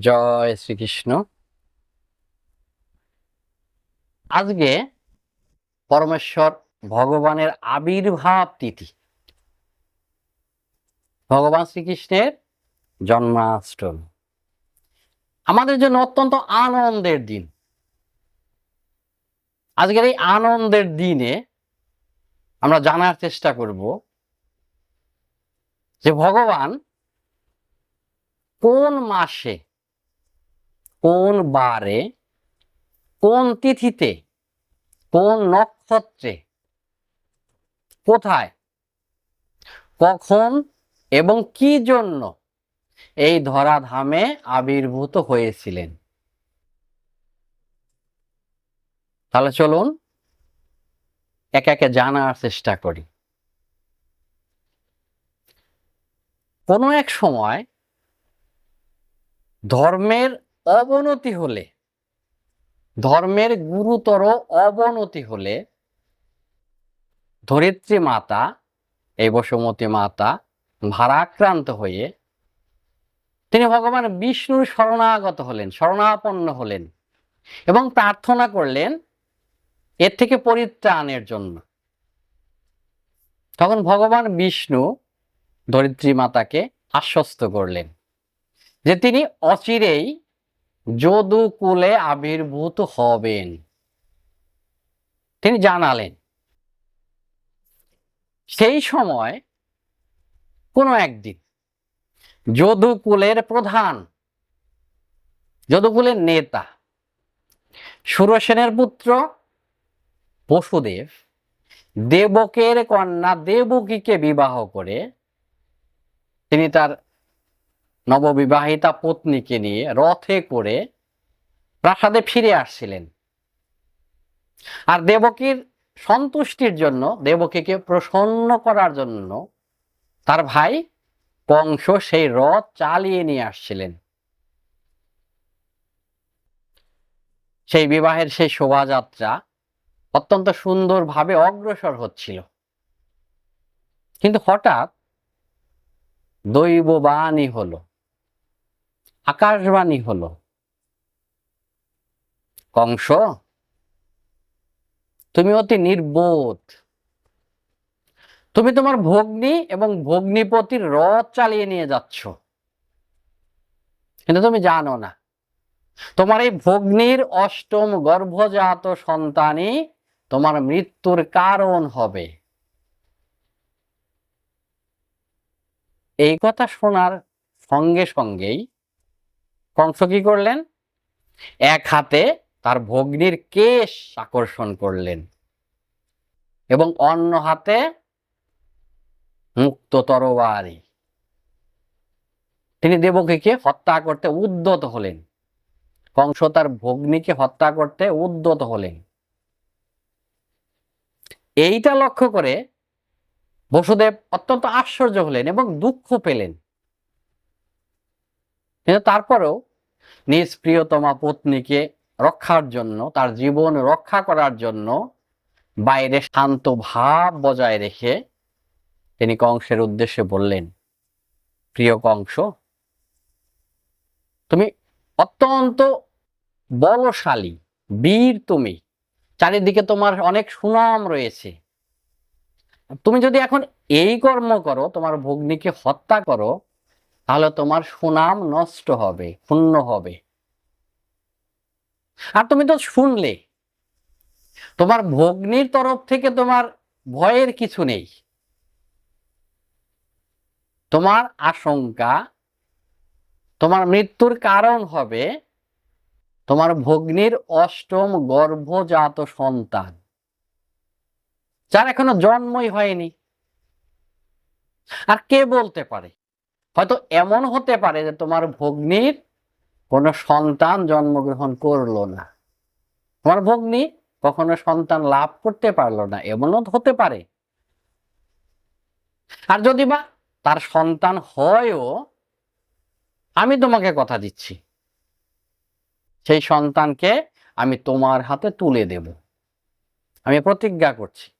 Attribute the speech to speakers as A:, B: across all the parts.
A: জয় শ্রীকৃষ্ণ। আজকে পরমেশ্বর ভগবানের আবির্ভাব তিথি। ভগবান শ্রীকৃষ্ণের জন্মাষ্টমী। আমাদের জন্য অত্যন্ত আনন্দের দিন। আজকের এই আনন্দের দিনে আমরা জানার চেষ্টা করব যে ভগবান কোন মাসে কোন বারে, কোন তিথিতে, কোন নক্ষত্রে, কোথায়, কখন এবং কি জন্য এই ধরাধামে আবির্ভূত হয়েছিলেন? তাহলে চলুন একে একে জানার চেষ্টা করি। কোনো এক সময় ধর্মের অবনতি হলে, ধর্মের গুরুতর অবনতি হলে, ধরিত্রী মাতা, এই বসুমতী মাতা ভারাক্রান্ত হয়ে তিনি ভগবান বিষ্ণুর শরণাগত হলেন, শরণাপন্ন হলেন এবং প্রার্থনা করলেন এর থেকে পরিত্রাণের জন্য। তখন ভগবান বিষ্ণু ধরিত্রী মাতাকে আশ্বস্ত করলেন যে তিনি অচিরেই যদুকুলে আবির্ভূত হবেন। তিনি জানালেন, সেই সময় কোনো একদিন যদুকুলের প্রধান যদুকুলের নেতা, সুরসেনের পুত্র বসুদেব দেবকের কন্যা দেবকীকে বিবাহ করে তিনি তার নববিবাহিতা পত্নীকে নিয়ে রথে করে প্রাসাদে ফিরে আসছিলেন। আর দেবকীর সন্তুষ্টির জন্য, দেবকীকে প্রসন্ন করার জন্য তার ভাই কংস সেই রথ চালিয়ে নিয়ে আসছিলেন। সেই বিবাহের সেই শোভাযাত্রা অত্যন্ত সুন্দরভাবে অগ্রসর হচ্ছিল। কিন্তু হঠাৎ দৈববাণী হলো। আকাশবাণী হল। কংস, তুমি অতি নির্বোধ। তুমি তোমার ভগ্নী এবং ভগ্নিপতির রথ চালিয়ে নিয়ে যাচ্ছ। কিন্তু তুমি জানো না, তোমার এই ভগ্নির অষ্টম গর্ভজাত সন্তানই তোমার মৃত্যুর কারণ হবে। এই কথা শোনার সঙ্গে সঙ্গেই কংস কি করলেন? এক হাতে তার ভগ্নির কেশ আকর্ষণ করলেন এবং অন্য হাতে মুক্ত তরবারি তিনি দেবকীকে হত্যা করতে উদ্যত হলেন। কংস তার ভগ্নীকে হত্যা করতে উদ্যত হলেন। এইটা লক্ষ্য করে বসুদেব অত্যন্ত আশ্চর্য হলেন এবং দুঃখ পেলেন। কিন্তু তারপরেও নিজ প্রিয়তমা পত্নীকে রক্ষার জন্য, তার জীবন রক্ষা করার জন্য বাইরে শান্ত ভাব বজায় রেখে তিনি কংসের উদ্দেশ্যে বললেন, প্রিয় কংস, তুমি অত্যন্ত বলশালী, বীর তুমি। চারিদিকে তোমার অনেক সুনাম রয়েছে। তুমি যদি এখন এই কর্ম করো, তোমার ভগ্নীকে হত্যা করো তাহলে তোমার সুনাম নষ্ট হবে ক্ষুণ্ণ হবে। আর তুমি তো শুনলে, তোমার ভগ্নির তরফ থেকে তোমার ভয়ের কিছু নেই। তোমার আশঙ্কা, তোমার মৃত্যুর কারণ হবে তোমার ভগ্নির অষ্টম গর্ভজাত সন্তান, যার এখনও জন্মই হয়নি। আর কে বলতে পারে? হয়তো এমন হতে পারে যে তোমার ভগ্নির কোনো সন্তান জন্মগ্রহণ করল না। তোমার ভগ্নি কখনো সন্তান লাভ করতে পারল না, এমনও হতে পারে। আর যদি বা তার সন্তান হয়ও, আমি তোমাকে কথা দিচ্ছি। সেই সন্তানকে আমি তোমার হাতে তুলে দেব। আমি প্রতিজ্ঞা করছি।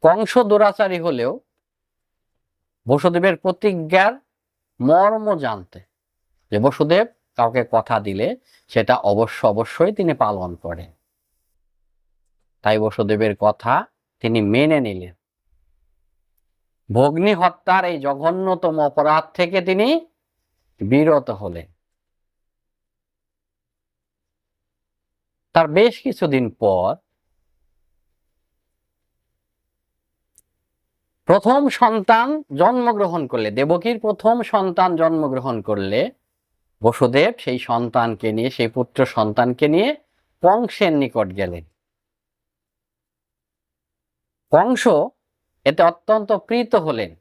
A: কংস দুরাচারী হলেও বসুদেবের প্রতিজ্ঞার মর্ম জানতে। যে বসুদেব কাউকে কথা দিলে সেটা অবশ্য অবশ্যই তিনি পালন করেন। তাই বসুদেবের কথা তিনি মেনে নিলেন। ভগ্নী হত্যার এই জঘন্যতম অপরাধ থেকে তিনি বিরত হলেন। তার বেশ কিছুদিন পর প্রথম সন্তান জন্মগ্রহণ করলে, দেবকীর প্রথম সন্তান জন্মগ্রহণ করলে, বসুদেব সেই সন্তানকে নিয়ে, সেই পুত্র সন্তানকে নিয়ে কংসের নিকট গেলেন। কংস এতে অত্যন্ত প্রীত হলেন।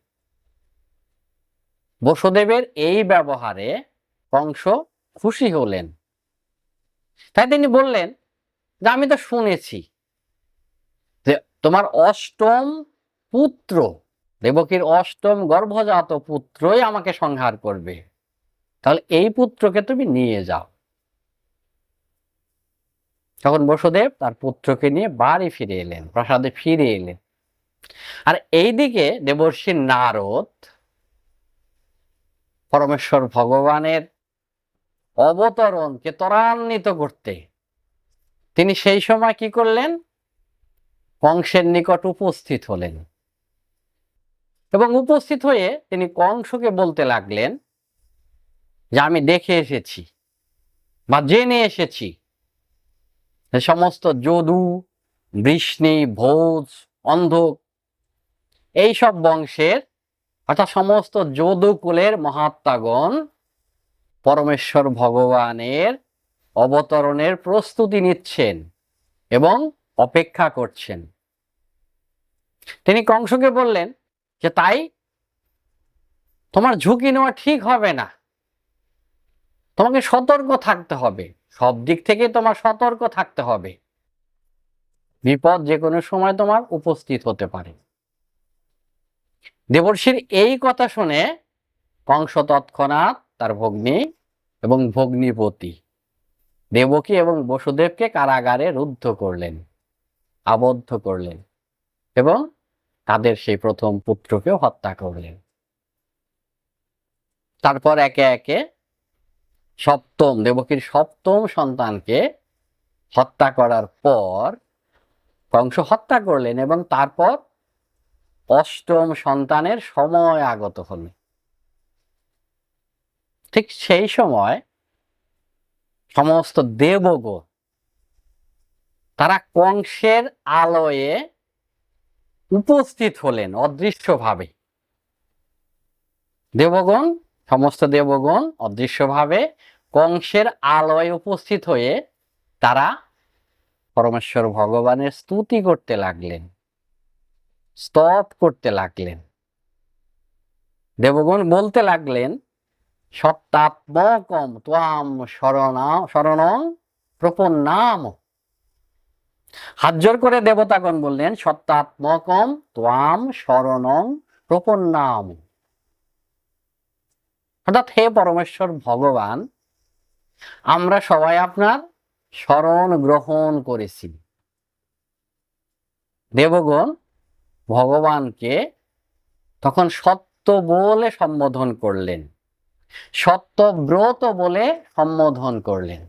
A: বসুদেবের এই ব্যবহারে কংস খুশি হলেন। তাই তিনি বললেন যে, আমি তো শুনেছি যে তোমার অষ্টম পুত্র। দেবকীর অষ্টম গর্ভজাত পুত্রই আমাকে সংহার করবে। তাহলে এই পুত্রকে তুমি নিয়ে যাও। তখন বসুদেব তার পুত্রকে নিয়ে বাড়ি ফিরে এলেন, প্রাসাদে ফিরে এলেন। আর এইদিকে দেবর্ষী নারদ পরমেশ্বর ভগবানের অবতরণকে ত্বরান্বিত করতে। তিনি সেই সময় কি করলেন? কংসের নিকট উপস্থিত হলেন। এবং উপস্থিত হয়ে তিনি কংসকে বলতে লাগলেন যে আমি দেখে এসেছি বা জেনে এসেছি সমস্ত যদু, বৃষ্ণি, ভোজ অন্ধক এইসব বংশের অর্থাৎ সমস্ত যদুকুলের মহাত্মাগণ পরমেশ্বর ভগবানের অবতরণের প্রস্তুতি নিচ্ছেন এবং অপেক্ষা করছেন। তিনি কংসকে বললেন যে তাই তোমার ঝুঁকি নেওয়া ঠিক হবে না। তোমাকে সতর্ক থাকতে হবে। সব দিক থেকে তোমার সতর্ক থাকতে হবে। বিপদ যে কোনো সময় তোমার উপস্থিত হতে পারে। দেবর্ষীর এই কথা শুনে কংস তৎক্ষণাৎ তার ভগ্নী এবং ভগ্নীপতি দেবকী এবং বসুদেবকে কারাগারে রুদ্ধ করলেন, আবদ্ধ করলেন এবং তাদের সেই প্রথম পুত্রকে হত্যা করলেন। তারপর একে একে সপ্তম, দেবকীর সপ্তম সন্তানকে হত্যা করার পর কংস হত্যা করলেন এবং তারপর অষ্টম সন্তানের সময় আগত হল ঠিক সেই সময় সমস্ত দেবগণ তারা কংসের আলয়ে উপস্থিত হলেন অদৃশ্যভাবে। দেবগণ, সমস্ত দেবগণ অদৃশ্যভাবে কংসের আলয়ে উপস্থিত হয়ে তারা পরমেশ্বর ভগবানের স্তুতি করতে লাগলেন, স্তব করতে লাগলেন। দেবগণ বলতে লাগলেন, সত্তাত্মকম ত্বাম শরণা, শরণং প্রপন্নাম। হাত জোর করে দেবতাগণ বললেন সত্তাত্মকম ত্বাম শরণং প্রপন্নাম। অর্থাৎ হে পরমেশ্বর ভগবান, আমরা সবাই আপনার শরণ গ্রহণ করেছি। দেবগণ ভগবানকে তখন সত্য বলে সম্বোধন করলেন সত্যব্রত বলে সম্বোধন করলেন।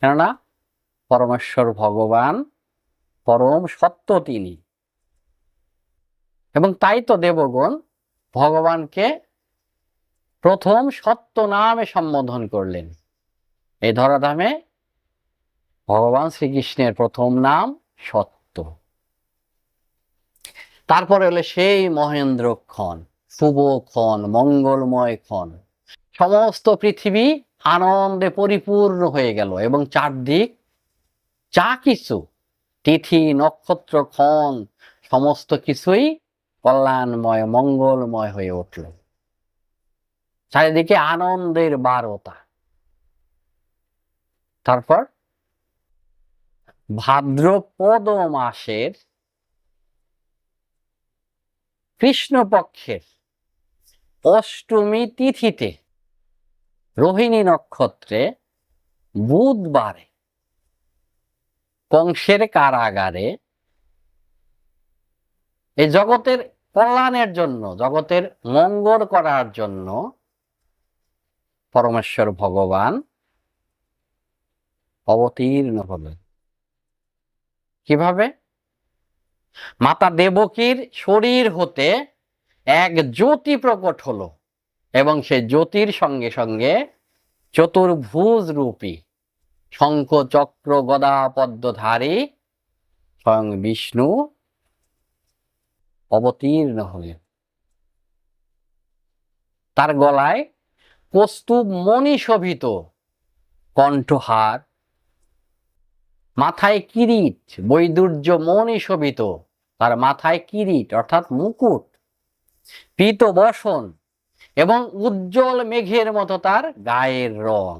A: কেননা পরমেশ্বর ভগবান, পরম সত্য তিনি। এবং তাই তো দেবগণ ভগবানকে প্রথম সত্য নামে সম্বোধন করলেন। এই ধরাধামে ভগবান শ্রীকৃষ্ণের প্রথম নাম সত্য। তারপরে হলো সেই মহেন্দ্র ক্ষণ, শুভ ক্ষণ, মঙ্গলময় ক্ষণ। সমস্ত পৃথিবী আনন্দে পরিপূর্ণ হয়ে গেল এবং চারদিক যা কিছু, তিথি, নক্ষত্র, ক্ষণ, সমস্ত কিছুই কল্যাণময়, মঙ্গলময় হয়ে উঠল। চারিদিকে আনন্দের বারতা। তারপর ভাদ্রপদ মাসের কৃষ্ণপক্ষের অষ্টমী তিথিতে, রোহিণী নক্ষত্রে বুধবারে কংসের কারাগারে। এই জগতের কল্যাণের জন্য, জগতের মঙ্গল করার জন্য পরমেশ্বর ভগবান অবতীর্ণ হলেন। কীভাবে? মাতা দেবকীর শরীর হতে এক জ্যোতি প্রকট হলো এবং সেই জ্যোতির সঙ্গে সঙ্গে চতুর্ভুজ রূপী শঙ্খ চক্র গদা পদ্মধারী স্বয়ং বিষ্ণু অবতীর্ণ হলেন। তার গলায় কস্তুব মণি শোভিত কণ্ঠহার, মাথায় কিরিট, বৈদুর্য মণি শোভিত, তার মাথায় কিরিট, অর্থাৎ মুকুট পীত বসন এবং উজ্জ্বল মেঘের মতো তার গায়ের রং।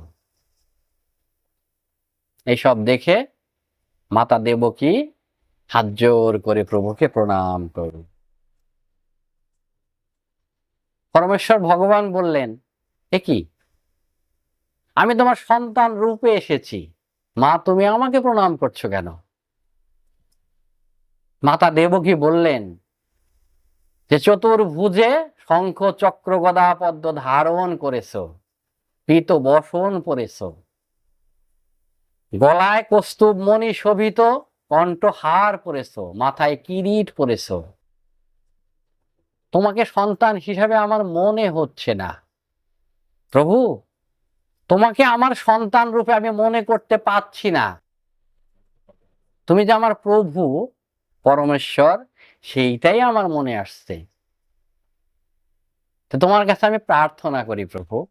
A: এইসব দেখে মাতা দেবকী হাত জোর করে প্রভুকে প্রণাম করুন পরমেশ্বর ভগবান বললেন, এ কি? আমি তোমার সন্তান রূপে এসেছি। মা, তুমি আমাকে প্রণাম করছ কেন? মাতা দেবকী বললেন, যে চতুর্ভুজে শঙ্খ চক্র গদা পদ্ম ধারণ করেছ পীত বসন পরেছ গলায় কস্তুব মণি শোভিত কণ্ঠহার পরেছ, মাথায় কিরিট পরেছ। তোমাকে সন্তান হিসাবে আমার মনে হচ্ছে না। প্রভু, তোমাকে আমার সন্তান রূপে আমি মনে করতে পারছি না। তুমি যে আমার প্রভু, পরমেশ্বর, সেইটাই আমার মনে আসছে। তো তোমার কাছে আমি প্রার্থনা করি প্রভু,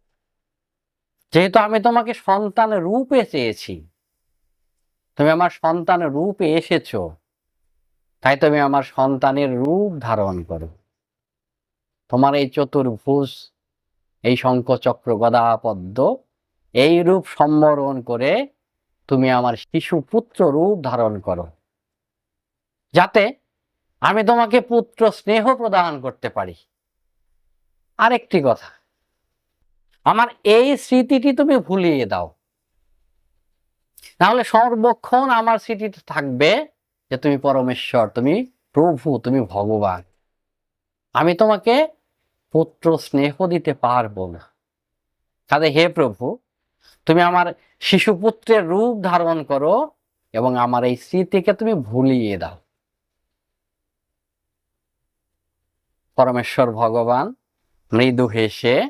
A: যেহেতু আমি তোমাকে সন্তান রূপে চেয়েছি তুমি আমার সন্তান রূপে এসেছ। তাই তুমি আমার সন্তানের রূপ ধারণ করো। তোমার এই চতুর্ভুজ, এই শঙ্খ চক্র গদা পদ্ম এই রূপ সম্বরণ করে তুমি আমার শিশু পুত্র রূপ ধারণ করো। যাতে আমি তোমাকে পুত্র স্নেহ প্রদান করতে পারি। আরেকটি কথা, আমার এই স্মৃতিটি তুমি ভুলিয়ে দাও। তাহলে সর্বক্ষণ আমার স্মৃতিতে থাকবে যে তুমি পরমেশ্বর, তুমি প্রভু, তুমি ভগবান। আমি তোমাকে পুত্র স্নেহ দিতে পারব না। কাজে হে প্রভু, তুমি আমার শিশুপুত্রের রূপ ধারণ করো এবং আমার এই স্মৃতিকে তুমি ভুলিয়ে দাও। পরমেশ্বর ভগবান, মৃদু হেসে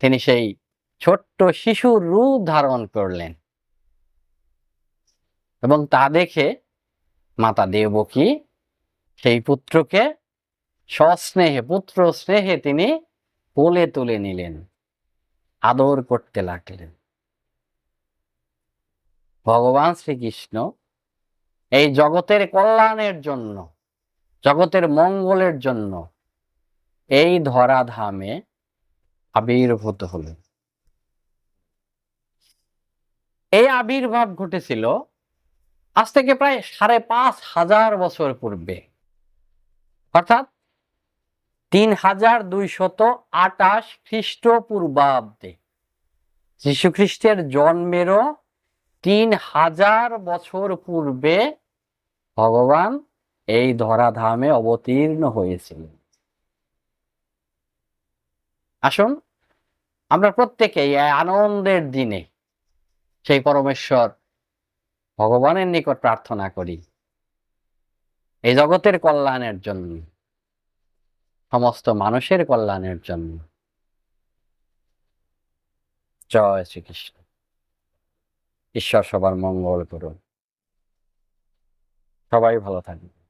A: তিনি সেই ছোট্ট শিশুর রূপ ধারণ করলেন। এবং তা দেখে মাতা দেবকী সেই পুত্রকে সস্নেহে পুত্র স্নেহে তিনি কোলে তুলে নিলেন, আদর করতে লাগলেন। ভগবান শ্রীকৃষ্ণ এই জগতের কল্যাণের জন্য, জগতের মঙ্গলের জন্য এই ধরাধামে আবির্ভূত হলেন। এই আবির্ভাব ঘটেছিল আজ থেকে প্রায় সাড়ে পাঁচ হাজার বছর পূর্বে। অর্থাৎ তিন হাজার দুইশত আটাশ খ্রিস্টপূর্বাব্দে যীশু খ্রিস্টের জন্মেরও তিন হাজার বছর পূর্বে ভগবান এই ধরাধামে অবতীর্ণ হয়েছিলেন। আসুন, আমরা প্রত্যেকেই আনন্দের দিনে সেই পরমেশ্বর ভগবানের নিকট প্রার্থনা করি। এই জগতের কল্যাণের জন্য, সমস্ত মানুষের কল্যাণের জন্য। জয় শ্রীকৃষ্ণ। ঈশ্বর সবার মঙ্গল করুন। সবাই ভালো থাকবে